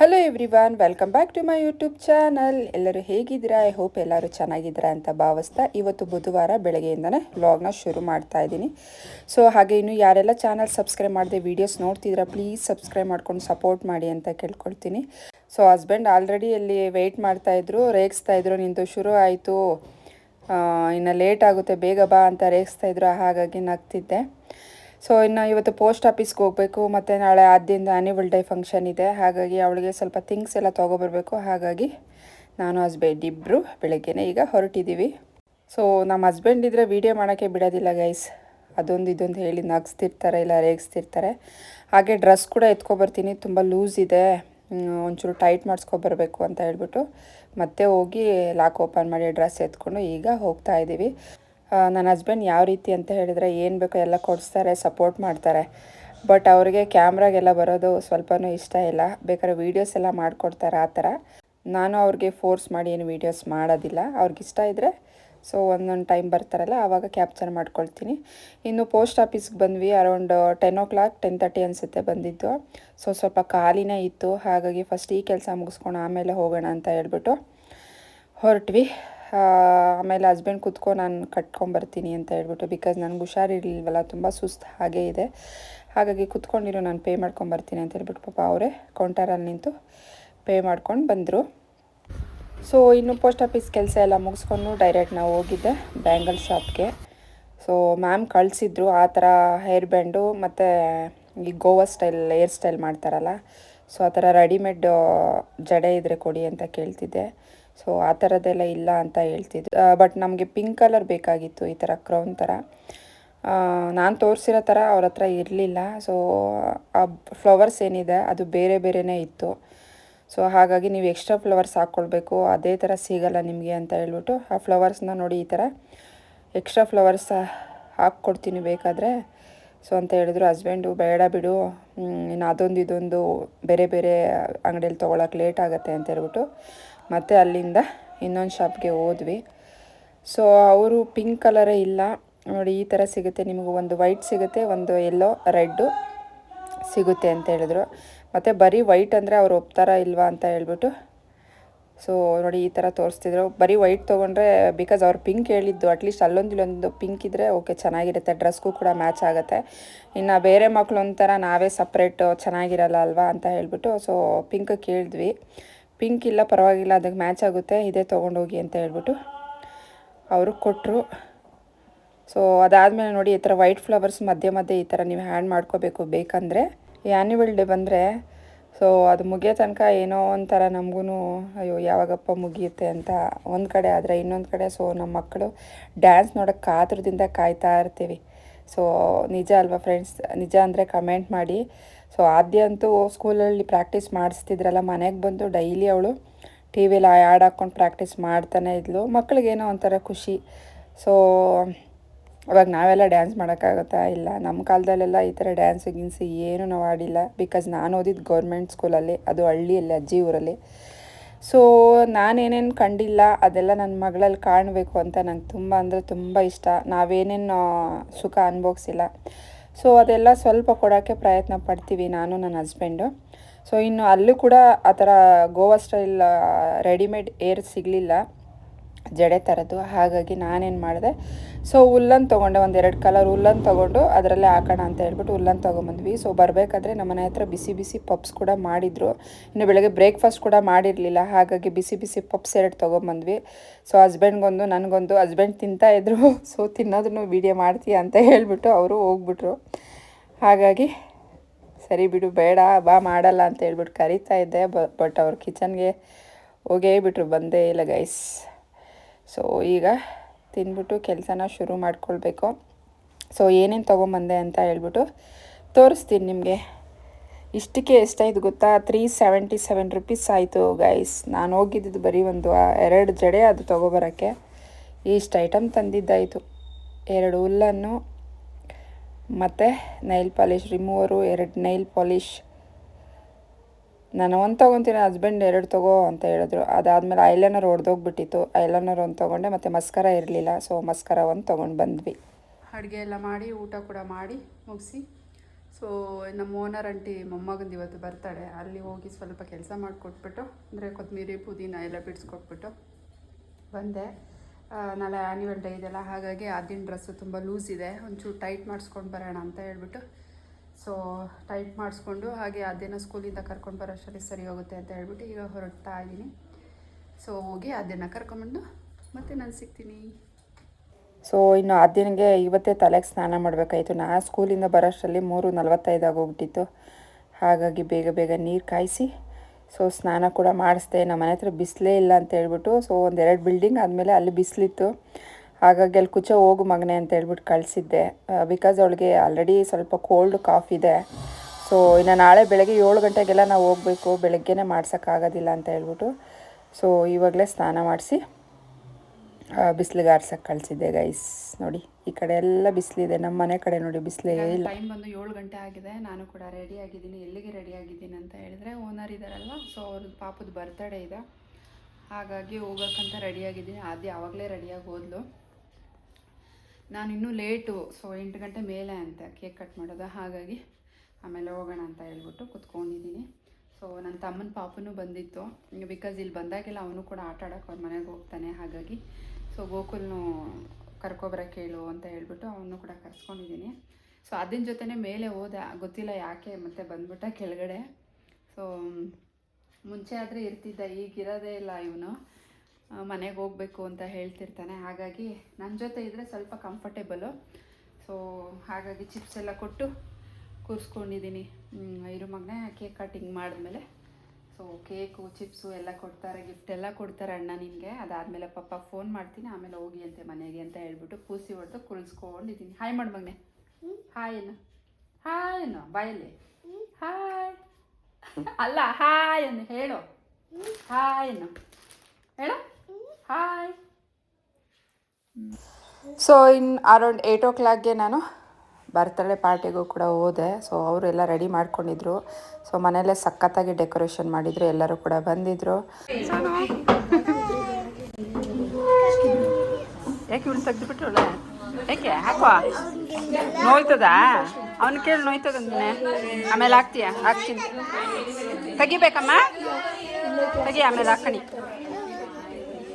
Hello everyone welcome back to my YouTube channel ಎಲ್ಲರೂ ಹೇಗಿದ್ದೀರಾ? I hope ಎಲ್ಲರೂ ಚೆನ್ನಾಗಿದ್ದೀರಾ ಅಂತ ಭಾವಿಸ್ತಾ ಇವತ್ತು ಬುಧವಾರ ಬೆಳಗ್ಗೆಯಿಂದನೇ ವ್ಲಾಗ್ನ ಶುರು ಮಾಡ್ತಾ ಇದ್ದೀನಿ. ಸೊ ಹಾಗೆ ಇನ್ನು ಯಾರೆಲ್ಲ ಚಾನಲ್ ಸಬ್ಸ್ಕ್ರೈಬ್ ಮಾಡದೆ ವೀಡಿಯೋಸ್ ನೋಡ್ತಿದ್ದೀರಾ ಪ್ಲೀಸ್ ಸಬ್ಸ್ಕ್ರೈಬ್ ಮಾಡ್ಕೊಂಡು ಸಪೋರ್ಟ್ ಮಾಡಿ ಅಂತ ಕೇಳ್ಕೊಳ್ತೀನಿ. ಸೊ ಹಸ್ಬೆಂಡ್ ಆಲ್ರೆಡಿ ಅಲ್ಲಿ ವೆಯ್ಟ್ ಮಾಡ್ತಾಯಿದ್ರು ರೇಗಿಸ್ತಾ ಇದ್ರು ನಿಂತು ಶುರು ಆಯಿತು. ಇನ್ನು ಲೇಟ್ ಆಗುತ್ತೆ, ಬೇಗ ಬಾ ಅಂತ ರೇಗಿಸ್ತಾ ಇದ್ರು, ಹಾಗಾಗಿ ನಗ್ತಿದ್ದೆ. ಸೊ ಇನ್ನು ಇವತ್ತು ಪೋಸ್ಟ್ ಆಫೀಸ್ಗೆ ಹೋಗಬೇಕು, ಮತ್ತು ನಾಳೆ ಆದ್ಯದಿಂದ ಆ್ಯನಿವಲ್ ಡೇ ಫಂಕ್ಷನ್ ಇದೆ. ಹಾಗಾಗಿ ಅವಳಿಗೆ ಸ್ವಲ್ಪ ಥಿಂಗ್ಸ್ ಎಲ್ಲ ತೊಗೊಬರ್ಬೇಕು. ಹಾಗಾಗಿ ನಾನು ಹಸ್ಬೆಂಡ್ ಇಬ್ಬರು ಬೆಳಗ್ಗೆನೇ ಈಗ ಹೊರಟಿದ್ದೀವಿ ಸೊ ನಮ್ಮ ಹಸ್ಬೆಂಡ್ ಇದ್ದರೆ ವೀಡಿಯೋ ಮಾಡೋಕ್ಕೆ ಬಿಡೋದಿಲ್ಲ ಗೈಸ್ ಅದೊಂದು ಇದೊಂದು ಹೇಳಿ ನಗಿಸ್ತಿರ್ತಾರೆ, ಇಲ್ಲ ರೇಗಿಸ್ತಿರ್ತಾರೆ. ಹಾಗೆ ಡ್ರೆಸ್ ಕೂಡ ಎತ್ಕೊಬರ್ತೀನಿ. ತುಂಬ ಲೂಸ್ ಇದೆ. ಒಂಚೂರು ಟೈಟ್ ಮಾಡಿಸ್ಕೊಬರ್ಬೇಕು ಅಂತ ಹೇಳ್ಬಿಟ್ಟು ಮತ್ತೆ ಹೋಗಿ ಲಾಕ್ ಓಪನ್ ಮಾಡಿ ಡ್ರೆಸ್ ಎತ್ಕೊಂಡು ಈಗ ಹೋಗ್ತಾ ಇದ್ದೀವಿ ನನ್ನ ಹಸ್ಬೆಂಡ್ ಯಾವ ರೀತಿ ಅಂತ ಹೇಳಿದರೆ ಏನು ಬೇಕೋ ಎಲ್ಲ ಕೊಡಿಸ್ತಾರೆ ಸಪೋರ್ಟ್ ಮಾಡ್ತಾರೆ. ಬಟ್ ಅವ್ರಿಗೆ ಕ್ಯಾಮ್ರಾಗೆಲ್ಲ ಬರೋದು ಸ್ವಲ್ಪನೂ ಇಷ್ಟ ಇಲ್ಲ. ಬೇಕಾದ್ರೆ ವೀಡಿಯೋಸ್ ಎಲ್ಲ ಮಾಡಿಕೊಡ್ತಾರೆ ಆ ಥರ. ನಾನು ಅವ್ರಿಗೆ ಫೋರ್ಸ್ ಮಾಡಿ ಏನು ವೀಡಿಯೋಸ್ ಮಾಡೋದಿಲ್ಲ. ಅವ್ರಿಗೆ ಇಷ್ಟ ಇದ್ದರೆ ಸೊ ಒಂದೊಂದು ಟೈಮ್ ಬರ್ತಾರಲ್ಲ, ಆವಾಗ ಕ್ಯಾಪ್ಚರ್ ಮಾಡ್ಕೊಳ್ತೀನಿ. ಇನ್ನು ಪೋಸ್ಟ್ ಆಫೀಸ್ಗೆ ಬಂದ್ವಿ around ten o'clock ten thirty ಅನಿಸುತ್ತೆ ಬಂದಿದ್ದು. ಸೊ ಸ್ವಲ್ಪ ಖಾಲಿನೇ ಇತ್ತು. ಹಾಗಾಗಿ ಫಸ್ಟ್ ಈ ಕೆಲಸ ಮುಗಿಸ್ಕೊಂಡು ಆಮೇಲೆ ಹೋಗೋಣ ಅಂತ ಹೇಳ್ಬಿಟ್ಟು ಹೊರಟ್ವಿ. ಆಮೇಲೆ ಹಸ್ಬೆಂಡ್ ಕುತ್ಕೊ ನಾನು ಕಟ್ಕೊಂಬರ್ತೀನಿ ಅಂತ ಹೇಳ್ಬಿಟ್ಟು ಬಿಕಾಸ್ ನನಗೆ ಹುಷಾರಿರ್ಲಿಲ್ವಲ್ಲ ತುಂಬ ಸುಸ್ತು ಹಾಗೇ ಇದೆ. ಹಾಗಾಗಿ ಕುತ್ಕೊಂಡಿರೋ, ನಾನು ಪೇ ಮಾಡ್ಕೊಂಬರ್ತೀನಿ ಅಂತ ಹೇಳ್ಬಿಟ್ಟು ಪಾಪ ಅವರೇ ಕೌಂಟರಲ್ಲಿ ನಿಂತು ಪೇ ಮಾಡ್ಕೊಂಡು ಬಂದರು. ಸೊ ಇನ್ನು ಪೋಸ್ಟ್ ಆಫೀಸ್ ಕೆಲಸ ಎಲ್ಲ ಮುಗಿಸ್ಕೊಂಡು ಡೈರೆಕ್ಟ್ ನಾವು ಹೋಗಿದ್ದೆ ಬ್ಯಾಂಗಲ್ ಶಾಪ್ಗೆ ಸೊ ಮ್ಯಾಮ್ ಕಳಿಸಿದ್ರು, ಆ ಥರ ಹೇರ್ ಬ್ಯಾಂಡು ಮತ್ತು ಈ ಗೋವಾ ಸ್ಟೈಲ್ ಹೇರ್ ಸ್ಟೈಲ್ ಮಾಡ್ತಾರಲ್ಲ ಸೊ ಆ ಥರ ರೆಡಿಮೇಡ್ ಜಡೆ ಇದ್ದರೆ ಕೊಡಿ ಅಂತ ಕೇಳ್ತಿದ್ದೆ. ಸೊ ಆ ಥರದ್ದೆಲ್ಲ ಇಲ್ಲ ಅಂತ ಹೇಳ್ತಿದ್ರು. ಬಟ್ ನಮಗೆ ಪಿಂಕ್ ಕಲರ್ ಬೇಕಾಗಿತ್ತು ಈ ಥರ ಕ್ರೌನ್ ಥರ ನಾನು ತೋರಿಸಿರೋ ಥರ ಅವ್ರ ಹತ್ರ ಇರಲಿಲ್ಲ. ಸೊ ಆ ಫ್ಲವರ್ಸ್ ಏನಿದೆ ಅದು ಬೇರೆ ಬೇರೆಯೇ ಇತ್ತು. ಸೊ ಹಾಗಾಗಿ ನೀವು ಎಕ್ಸ್ಟ್ರಾ ಫ್ಲವರ್ಸ್ ಹಾಕ್ಕೊಳ್ಬೇಕು ಅದೇ ಥರ ಸಿಗಲ್ಲ ನಿಮಗೆ ಅಂತ ಹೇಳ್ಬಿಟ್ಟು ಆ ಫ್ಲವರ್ಸ್ನ ನೋಡಿ ಈ ಥರ ಎಕ್ಸ್ಟ್ರಾ ಫ್ಲವರ್ಸ್ ಹಾಕ್ಕೊಡ್ತೀನಿ ಬೇಕಾದರೆ. ಸೊ ಅಂತ ಹೇಳಿದ್ರು. ಹಸ್ಬೆಂಡು ಬೇಡ ಬಿಡು. ಇನ್ನು ಅದೊಂದು ಇದೊಂದು ಬೇರೆ ಬೇರೆ ಅಂಗಡಿಯಲ್ಲಿ ತೊಗೊಳಕ್ಕೆ ಲೇಟ್ ಆಗುತ್ತೆ ಅಂತ ಹೇಳ್ಬಿಟ್ಟು ಮತ್ತೆ ಅಲ್ಲಿಂದ ಇನ್ನೊಂದು ಶಾಪ್ಗೆ ಹೋದ್ವಿ. ಸೊ ಅವರು ಪಿಂಕ್ ಕಲರೇ ಇಲ್ಲ. ನೋಡಿ, ಈ ಥರ ಸಿಗುತ್ತೆ. ನಿಮಗೆ ಒಂದು ವೈಟ್ ಸಿಗುತ್ತೆ, ಒಂದು ಎಲ್ಲೋ ರೆಡ್ಡು ಸಿಗುತ್ತೆ ಅಂತ ಹೇಳಿದ್ರು. ಮತ್ತು ಬರೀ ವೈಟ್ ಅಂದರೆ ಅವ್ರು ಒಪ್ತಾರ ಇಲ್ವಾ ಅಂತ ಹೇಳ್ಬಿಟ್ಟು. ಸೊ ನೋಡಿ, ಈ ಥರ ತೋರಿಸ್ತಿದ್ರು. ಬರೀ ವೈಟ್ ತೊಗೊಂಡ್ರೆ ಬಿಕಾಸ್ ಅವ್ರು ಪಿಂಕ್ ಹೇಳಿದ್ದು ಅಟ್ಲೀಸ್ಟ್ ಅಲ್ಲೊಂದು ಇಲ್ಲೊಂದು ಪಿಂಕ್ ಇದ್ದರೆ ಓಕೆ ಚೆನ್ನಾಗಿರುತ್ತೆ. ಡ್ರೆಸ್ಗೂ ಕೂಡ ಮ್ಯಾಚ್ ಆಗುತ್ತೆ. ಇನ್ನು ಬೇರೆ ಮಕ್ಕಳು ಒಂಥರ ನಾವೇ ಸಪ್ರೇಟು ಚೆನ್ನಾಗಿರಲ್ಲ ಅಲ್ವಾ ಅಂತ ಹೇಳ್ಬಿಟ್ಟು ಸೊ ಪಿಂಕ್ ಕೇಳಿದ್ವಿ. ಪಿಂಕ್ ಇಲ್ಲ ಪರವಾಗಿಲ್ಲ ಅದಕ್ಕೆ ಮ್ಯಾಚ್ ಆಗುತ್ತೆ, ಇದೇ ತೊಗೊಂಡೋಗಿ ಅಂತ ಹೇಳ್ಬಿಟ್ಟು ಅವರು ಕೊಟ್ಟರು ಸೊ ಅದಾದಮೇಲೆ ನೋಡಿ ಈ ಥರ ವೈಟ್ ಫ್ಲವರ್ಸ್ ಮಧ್ಯೆ ಮಧ್ಯೆ ಈ ಥರ ನೀವು ಹ್ಯಾಂಡ್ ಮಾಡ್ಕೋಬೇಕು. ಬೇಕಂದರೆ ಈ ಆ್ಯನ್ಯುವಲ್ ಡೇ ಬಂದರೆ, ಸೊ, ಅದು ಮುಗಿಯೋ ತನಕ ಏನೋ ಒಂಥರ ನಮಗೂ ಅಯ್ಯೋ, ಯಾವಾಗಪ್ಪ ಮುಗಿಯುತ್ತೆ ಅಂತ ಒಂದು ಕಡೆ ಆದರೆ ಇನ್ನೊಂದು ಕಡೆ. ಸೊ ನಮ್ಮ ಮಕ್ಕಳು ಡ್ಯಾನ್ಸ್ ನೋಡೋಕ್ಕೆ ಕಾತುರದಿಂದ ಕಾಯ್ತಾ ಇರ್ತೀವಿ. ಸೊ ನಿಜ ಅಲ್ವಾ ಫ್ರೆಂಡ್ಸ್ ನಿಜ ಅಂದರೆ ಕಮೆಂಟ್ ಮಾಡಿ. ಸೊ ಆದ್ಯ ಅಂತೂ ಸ್ಕೂಲಲ್ಲಿ ಪ್ರಾಕ್ಟೀಸ್ ಮಾಡಿಸ್ತಿದ್ರಲ್ಲ, ಮನೆಗೆ ಬಂದು ಡೈಲಿ ಅವಳು ಟಿ ವಿಲಿ ಆ್ಯಡ್ ಹಾಕ್ಕೊಂಡು ಪ್ರಾಕ್ಟೀಸ್ ಮಾಡ್ತಾನೆ ಇದ್ಲು. ಮಕ್ಳಿಗೇನೋ ಒಂಥರ ಖುಷಿ. ಸೊ ಅವಾಗ ನಾವೆಲ್ಲ ಡ್ಯಾನ್ಸ್ ಮಾಡೋಕ್ಕಾಗುತ್ತಾ? ಇಲ್ಲ. ನಮ್ಮ ಕಾಲದಲ್ಲೆಲ್ಲ ಈ ಥರ ಡ್ಯಾನ್ಸ್ ಗಿನ್ಸ್ ಏನು ನಾವು ಆಡಿಲ್ಲ. ಬಿಕಾಸ್ ನಾನು ಓದಿದ್ದು ಗೌರ್ಮೆಂಟ್ ಸ್ಕೂಲಲ್ಲಿ ಅದು ಹಳ್ಳಿಯಲ್ಲಿ, ಅಜ್ಜಿ ಊರಲ್ಲಿ. ಸೊ ನಾನೇನೇನು ಕಂಡಿಲ್ಲ. ಅದೆಲ್ಲ ನನ್ನ ಮಗಳಲ್ಲಿ ಕಾಣಬೇಕು ಅಂತ ನಂಗೆ ತುಂಬ ಅಂದರೆ ತುಂಬ ಇಷ್ಟ. ನಾವೇನೇನು ಸುಖ ಅನುಭವಿಸಿಲ್ಲ. ಸೊ ಅದೆಲ್ಲ ಸ್ವಲ್ಪ ಕೊಡೋಕ್ಕೆ ಪ್ರಯತ್ನ ಪಡ್ತೀವಿ ನಾನು, ನನ್ನ ಹಸ್ಬೆಂಡು ಸೊ ಇನ್ನು ಅಲ್ಲೂ ಕೂಡ ಆ ಥರ ಗೋವಾ ಸ್ಟೈಲ್ ರೆಡಿಮೇಡ್ ಏರ್ ಸಿಗಲಿಲ್ಲ. ಜಡೆ ಥರದ್ದು ಹಾಗಾಗಿ ನಾನೇನು ಮಾಡಿದೆ ಸೊ ಉಲ್ಲನ್ ತೊಗೊಂಡೆ ಒಂದು ಎರಡು ಕಲರ್ ಉಲ್ಲನ್ ತೊಗೊಂಡು ಅದರಲ್ಲೇ ಹಾಕೋಣ ಅಂತ ಹೇಳ್ಬಿಟ್ಟು ಉಲ್ಲನ್ ತೊಗೊಂಬಂದ್ವಿ. ಸೊ ಬರಬೇಕಾದ್ರೆ ನಮ್ಮ ಮನೆ ಹತ್ರ ಬಿಸಿ ಬಿಸಿ ಪಪ್ಸ್ ಕೂಡ ಮಾಡಿದರು. ಇನ್ನು ಬೆಳಗ್ಗೆ ಬ್ರೇಕ್ಫಾಸ್ಟ್ ಕೂಡ ಮಾಡಿರಲಿಲ್ಲ, ಹಾಗಾಗಿ ಬಿಸಿ ಬಿಸಿ ಪಪ್ಸ್ ಎರಡು ತೊಗೊಂಬಂದ್ವಿ. ಸೊ ಹಸ್ಬೆಂಡ್ಗೊಂದು ನನಗೊಂದು ಹಸ್ಬೆಂಡ್ ತಿಂತಾಯಿದ್ರು ಸೊ ತಿನ್ನೋದನ್ನು ವೀಡಿಯೋ ಮಾಡ್ತೀಯ ಅಂತ ಹೇಳ್ಬಿಟ್ಟು ಅವರು ಹೋಗ್ಬಿಟ್ರು. ಹಾಗಾಗಿ ಸರಿ ಬಿಡು, ಬೇಡ, ಬಾ, ಮಾಡಲ್ಲ ಅಂತ ಹೇಳ್ಬಿಟ್ಟು ಕರಿತಾ ಇದ್ದೆ. ಬಟ್ ಅವ್ರ ಕಿಚನ್ಗೆ ಹೋಗೇ ಬಿಟ್ರು, ಬಂದೇ ಇಲ್ಲ ಗೈಸ್ ಸೊ ಈಗ ತಿಂದ್ಬಿಟ್ಟು ಕೆಲಸನ ಶುರು ಮಾಡ್ಕೊಳ್ಬೇಕು. ಸೊ ಏನೇನು ತೊಗೊಂಬಂದೆ ಅಂತ ಹೇಳ್ಬಿಟ್ಟು ತೋರಿಸ್ತೀನಿ ನಿಮಗೆ. ಇಷ್ಟಕ್ಕೆ ಎಷ್ಟಾಯ್ತು ಗೊತ್ತಾ? ತ್ರೀ ಸೆವೆಂಟಿ ಸೆವೆನ್ ರುಪೀಸ್ ಆಯಿತು ಗೈಸ್ ನಾನು ಹೋಗಿದ್ದು ಬರೀ ಒಂದು ಎರಡು ಜಡೆ ಅದು ತೊಗೊಬರೋಕ್ಕೆ. ಇಷ್ಟು ಐಟಮ್ ತಂದಿದ್ದಾಯಿತು. ಎರಡು ಹುಲ್ಲನ್ನು, ಮತ್ತು ನೈಲ್ ಪಾಲಿಷ್ ರಿಮೂವರು ಎರಡು ನೈಲ್ ಪಾಲಿಶ್ ನಾನು ಒಂದು ತೊಗೊತೀನಿ ಹಸ್ಬೆಂಡ್ ಎರಡು ತಗೋ ಅಂತ ಹೇಳಿದ್ರು. ಅದಾದಮೇಲೆ ಐಲೈನರ್ ಹೊಡೆದೋಗ್ಬಿಟ್ಟಿತ್ತು ಐಲೈನರ್ ಒಂದು ತೊಗೊಂಡೆ, ಮತ್ತು ಮಸ್ಕರ ಇರಲಿಲ್ಲ. ಸೊ ಮಸ್ಕರ ಒಂದು ತೊಗೊಂಡು ಬಂದ್ವಿ. ಅಡುಗೆ ಎಲ್ಲ ಮಾಡಿ, ಊಟ ಕೂಡ ಮಾಡಿ ಮುಗಿಸಿ. ಸೊ ನಮ್ಮ ಓನರ್ ಆಂಟಿ ಮೊಮ್ಮಗಂದು ಇವತ್ತು ಬರ್ತಾಳೆ. ಅಲ್ಲಿ ಹೋಗಿ ಸ್ವಲ್ಪ ಕೆಲಸ ಮಾಡಿಕೊಟ್ಬಿಟ್ಟು, ಅಂದರೆ ಕೊತ್ತಂಬರಿ ಪುದೀನ ಎಲ್ಲ ಬಿಡಿಸ್ಕೊಟ್ಬಿಟ್ಟು ಬಂದೆ. ನಾಳೆ ಆ್ಯನ್ಯುವಲ್ ಡೇ ಇದೆಲ್ಲ. ಹಾಗಾಗಿ ಅದಿನ ಡ್ರೆಸ್ಸು ತುಂಬ ಲೂಸ್ ಇದೆ. ಒಂಚೂರು ಟೈಟ್ ಮಾಡಿಸ್ಕೊಂಡು ಬರೋಣ ಅಂತ ಹೇಳ್ಬಿಟ್ಟು ಸೊ ಟೈಪ್ ಮಾಡಿಸ್ಕೊಂಡು ಹಾಗೆ ಅದೇನ ಸ್ಕೂಲಿಂದ ಕರ್ಕೊಂಡು ಬರೋ ಅಷ್ಟರಲ್ಲಿ ಸರಿ ಹೋಗುತ್ತೆ ಅಂತ ಹೇಳ್ಬಿಟ್ಟು ಈಗ ಹೊರಡ್ತಾ ಇದ್ದೀನಿ. ಸೊ ಹೋಗಿ ಅದನ್ನು ಕರ್ಕೊಂಬಂದು ಮತ್ತೆ ನಾನು ಸಿಗ್ತೀನಿ. ಸೊ ಇನ್ನು ಅದಿನಿಗೆ ಇವತ್ತೇ ತಲೆಗೆ ಸ್ನಾನ ಮಾಡಬೇಕಾಯಿತು. ನಾ ಸ್ಕೂಲಿಂದ ಬರೋಷ್ಟರಲ್ಲಿ ಮೂರು ನಲವತ್ತೈದು ಆಗೋಗ್ಬಿಟ್ಟಿತ್ತು. ಹಾಗಾಗಿ ಬೇಗ ಬೇಗ ನೀರು ಕಾಯಿಸಿ ಸೊ ಸ್ನಾನ ಕೂಡ ಮಾಡಿಸ್ದೆ. ನಮ್ಮ ಮನೆ ಹತ್ರ ಬಿಸಿಲೇ ಇಲ್ಲ ಅಂತ ಹೇಳ್ಬಿಟ್ಟು ಸೊ ಒಂದೆರಡು ಬಿಲ್ಡಿಂಗ್ ಆದಮೇಲೆ ಅಲ್ಲಿ ಬಿಸಿಲಿತ್ತು. ಹಾಗಾಗಿ ಅಲ್ಲಿ ಕುಚ ಹೋಗು ಮಗನೆ ಅಂತ ಹೇಳ್ಬಿಟ್ಟು ಕಳಿಸಿದ್ದೆ. ಬಿಕಾಸ್ ಅವಳಿಗೆ ಆಲ್ರೆಡಿ ಸ್ವಲ್ಪ ಕೋಲ್ಡ್ ಕಾಫ್ ಇದೆ. ಸೊ ಇನ್ನು ನಾಳೆ ಬೆಳಗ್ಗೆ ಏಳು ಗಂಟೆಗೆಲ್ಲ ನಾವು ಹೋಗಬೇಕು. ಬೆಳಗ್ಗೆನೇ ಮಾಡ್ಸೋಕ್ಕಾಗೋದಿಲ್ಲ ಅಂತ ಹೇಳ್ಬಿಟ್ಟು. ಸೊ ಇವಾಗಲೇ ಸ್ನಾನ ಮಾಡಿಸಿ ಬಿಸಿಲಿಗೆ ಆರ್ಸಕ್ಕೆ ಕಳಿಸಿದ್ದೆ ಗೈಸ್ ನೋಡಿ ಈ ಕಡೆ ಎಲ್ಲ ಬಿಸಿಲಿದೆ. ನಮ್ಮ ಮನೆ ಕಡೆ ನೋಡಿ ಬಿಸಿಲೇ ಇಲ್ಲ. ಟೈಮ್ ಬಂದು ಏಳು ಗಂಟೆ ಆಗಿದೆ. ನಾನು ಕೂಡ ರೆಡಿ ಆಗಿದ್ದೀನಿ. ಎಲ್ಲಿಗೆ ರೆಡಿ ಆಗಿದ್ದೀನಿ ಅಂತ ಹೇಳಿದ್ರೆ ಓನರ್ ಇದ್ದಾರಲ್ವ ಸೊ ಅವ್ರ ಪಾಪದ ಬರ್ತಡೇ ಇದೆ. ಹಾಗಾಗಿ ಹೋಗೋಕ್ಕಂತ ರೆಡಿ ಆಗಿದ್ದೀನಿ. ಆದ್ಯ ಆವಾಗಲೇ ರೆಡಿಯಾಗಿ ಹೋದ್ಲು. ನಾನು ಇನ್ನೂ ಲೇಟು, ಸೊ ಎಂಟು ಗಂಟೆ ಮೇಲೆ ಅಂತ ಕೇಕ್ ಕಟ್ ಮಾಡೋದು. ಹಾಗಾಗಿ ಆಮೇಲೆ ಹೋಗೋಣ ಅಂತ ಹೇಳ್ಬಿಟ್ಟು ಕುತ್ಕೊಂಡಿದ್ದೀನಿ. ಸೊ ನನ್ನ ತಮ್ಮನ ಪಾಪನೂ ಬಂದಿತ್ತು. ಬಿಕಾಸ್ ಇಲ್ಲಿ ಬಂದಾಗೆಲ್ಲ ಅವನು ಕೂಡ ಆಟ ಆಡೋಕೆ ಅವ್ರ ಮನೆಗೆ ಹೋಗ್ತಾನೆ. ಹಾಗಾಗಿ ಸೊ ಗೋಕುಲ್ನು ಕರ್ಕೊಬರಕ್ಕೆ ಹೇಳು ಅಂತ ಹೇಳ್ಬಿಟ್ಟು ಅವನು ಕೂಡ ಕರ್ಸ್ಕೊಂಡಿದ್ದೀನಿ. ಸೊ ಅದಿನ ಜೊತೆನೇ ಮೇಲೆ ಹೋದೆ. ಗೊತ್ತಿಲ್ಲ ಯಾಕೆ, ಮತ್ತೆ ಬಂದ್ಬಿಟ್ಟ ಕೆಳಗಡೆ. ಸೊ, ಮುಂಚೆ ಆದರೆ ಇರ್ತಿದ್ದ, ಈಗಿರೋದೇ ಇಲ್ಲ ಇವನು. ಮನೆಗೆ ಹೋಗಬೇಕು ಅಂತ ಹೇಳ್ತಿರ್ತಾನೆ. ಹಾಗಾಗಿ ನನ್ನ ಜೊತೆ ಇದ್ದರೆ ಸ್ವಲ್ಪ ಕಂಫರ್ಟೇಬಲು ಸೊ ಹಾಗಾಗಿ ಚಿಪ್ಸ್ ಎಲ್ಲ ಕೊಟ್ಟು ಕೂರಿಸ್ಕೊಂಡಿದ್ದೀನಿ ಇರು ಮಗನೇ ಕೇಕ್ ಕಟಿಂಗ್ ಮಾಡಿದ್ಮೇಲೆ. ಸೊ ಕೇಕು ಚಿಪ್ಸು ಎಲ್ಲ ಕೊಡ್ತಾರೆ ಗಿಫ್ಟ್ ಎಲ್ಲ ಕೊಡ್ತಾರೆ ಅಣ್ಣ ನಿನಗೆ. ಅದಾದಮೇಲೆ ಪಪ್ಪ ಫೋನ್ ಮಾಡ್ತೀನಿ, ಆಮೇಲೆ ಹೋಗಿ ಅಂತೆ ಮನೆಗೆ ಅಂತ ಹೇಳ್ಬಿಟ್ಟು ಕೂಸಿ ಹೊಡೆದು ಕುಳಿಸ್ಕೊಂಡಿದ್ದೀನಿ ಹಾಯ್ ಮಾಡು ಮಗನೆ. ಹಾಯ್ ಏನು ಹಾಯ್ ಏನು ಬಾಯಲ್ಲಿ ಹಾಯ್ ಅಲ್ಲ ಹಾಯ್ ಅನ್ನು ಹೇಳು. ಹಾಯ್ ಅನ್ನು ಹೇಳು. Hi so in around eight ಓ ಕ್ಲಾಕ್ಗೆ ನಾನು ಬರ್ತಡೇ ಪಾರ್ಟಿಗೂ ಕೂಡ ಹೋದೆ. ಸೊ ಅವರೆಲ್ಲ ರೆಡಿ ಮಾಡ್ಕೊಂಡಿದ್ರು. ಸೊ ಮನೆಯಲ್ಲೇ ಸಖತ್ತಾಗಿ ಡೆಕೋರೇಷನ್ ಮಾಡಿದ್ರು. ಎಲ್ಲರೂ ಕೂಡ ಬಂದಿದ್ರು. ಯಾಕೆ ಇವಳು ತೆಗ್ದುಬಿಟ್ರಲ್ಲ ಯಾಕೆ? ಹಾಕುವ. ನೋಯ್ತದಾ? ಅವನು ಕೇಳಿ ನೋಯ್ತದ ಆಮೇಲೆ ಹಾಕ್ತೀಯ? ಹಾಕ್ತೀನಿ. ತೆಗಿಬೇಕಮ್ಮ? ತೆಗಿ ಆಮೇಲೆ ಹಾಕಣಿ.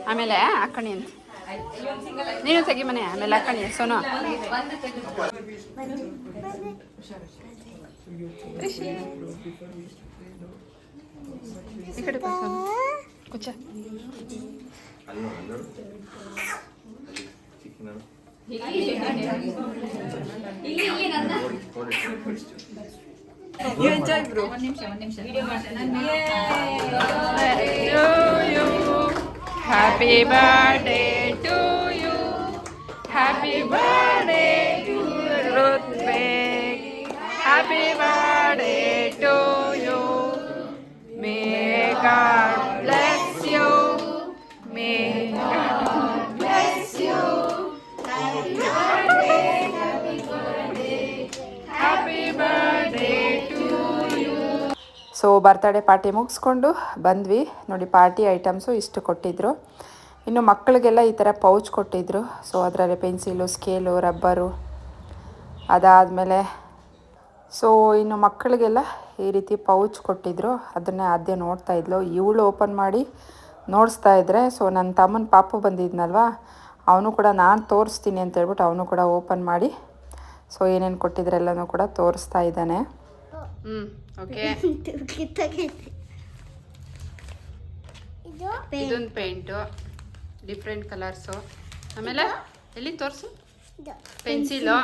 ಆಮೇಲೆ ಹಾಕಣಿ ಅಂತ. ನೀನು ತೆಗಿ ಮನೆ ಆಮೇಲೆ ಹಾಕಣಿ ಸೋನು. ಈ ಕಡೆ ಬಾ ಸೋನು. ಕುಚ್ಚ You enjoy, bro. to you. Happy birthday to you. Happy birthday to Ruthvik. Happy birthday to you. May God bless you. May so birthday party ಮುಗಿಸ್ಕೊಂಡು ಬಂದ್ವಿ. ನೋಡಿ ಪಾರ್ಟಿ ಐಟಮ್ಸು ಇಷ್ಟು ಕೊಟ್ಟಿದ್ದರು ಇನ್ನು ಮಕ್ಕಳಿಗೆಲ್ಲ ಈ ಥರ ಪೌಚ್ ಕೊಟ್ಟಿದ್ದರು ಸೊ ಅದರಲ್ಲಿ ಪೆನ್ಸಿಲು ಸ್ಕೇಲು ರಬ್ಬರು ಅದಾದಮೇಲೆ ಸೊ ಇನ್ನು ಮಕ್ಕಳಿಗೆಲ್ಲ ಈ ರೀತಿ ಪೌಚ್ ಕೊಟ್ಟಿದ್ದರು ಅದನ್ನೇ ಅದೇ ನೋಡ್ತಾ ಇದ್ಲು. ಇವಳು ಓಪನ್ ಮಾಡಿ ನೋಡಿಸ್ತಾ ಇದ್ದರೆ ಸೊ ನನ್ನ ತಮ್ಮನ ಪಾಪು ಬಂದಿದ್ನಲ್ವ, ಅವನು ಕೂಡ ನಾನು ತೋರಿಸ್ತೀನಿ ಅಂತ ಹೇಳ್ಬಿಟ್ಟು ಅವನು ಕೂಡ ಓಪನ್ ಮಾಡಿ ಸೊ ಏನೇನು ಕೊಟ್ಟಿದ್ರೆಲ್ಲನೂ ಕೂಡ ತೋರಿಸ್ತಾ ಇದ್ದಾನೆ. ಹ್ಞೂ ಓಕೆ ಇದು? ಇದೊಂದು ಪೇಂಟು ಡಿಫ್ರೆಂಟ್ ಕಲರ್ಸು ಆಮೇಲೆ ಎಲ್ಲಿ ತೋರಿಸು? ಪೆನ್ಸಿಲು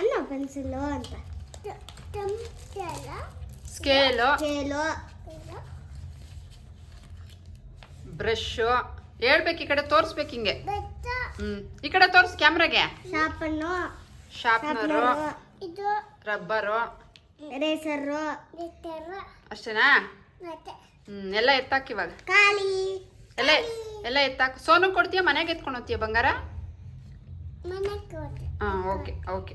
ಅಲ್ಲ ಪೆನ್ಸಿಲು ಅಂತ. ಸ್ಕೇಲು ಸ್ಕೇಲು ಬ್ರಷು ಹೇಳ್ಬೇಕು ಈ ಕಡೆ ತೋರಿಸ್ಬೇಕು ಹಿಂಗೆ. ಹ್ಞೂ ಈ ಕಡೆ ತೋರಿಸ್ ಕ್ಯಾಮ್ರಾಗೆ. ಶಾಪನ್ನು ಶಾರ್ಪ್ನರು ಇದು ರಬ್ಬರು ರೇಸರು ಅಷ್ಟೇನಾ? ಮತ್ತೆ ಹ್ಞೂ ಎಲ್ಲ ಎತ್ತಾಕ್ ಇವಾಗ. ಖಾಲಿ. ಎಲ್ಲ ಎಲ್ಲ ಎತ್ತಾಕ್. ಸೋನು ಕೊಡ್ತೀಯ ಮನೆಗೆ ಎತ್ಕೊಂಡು ಹೋಗ್ತೀಯ ಬಂಗಾರ? ಹಾಂ ಓಕೆ ಓಕೆ.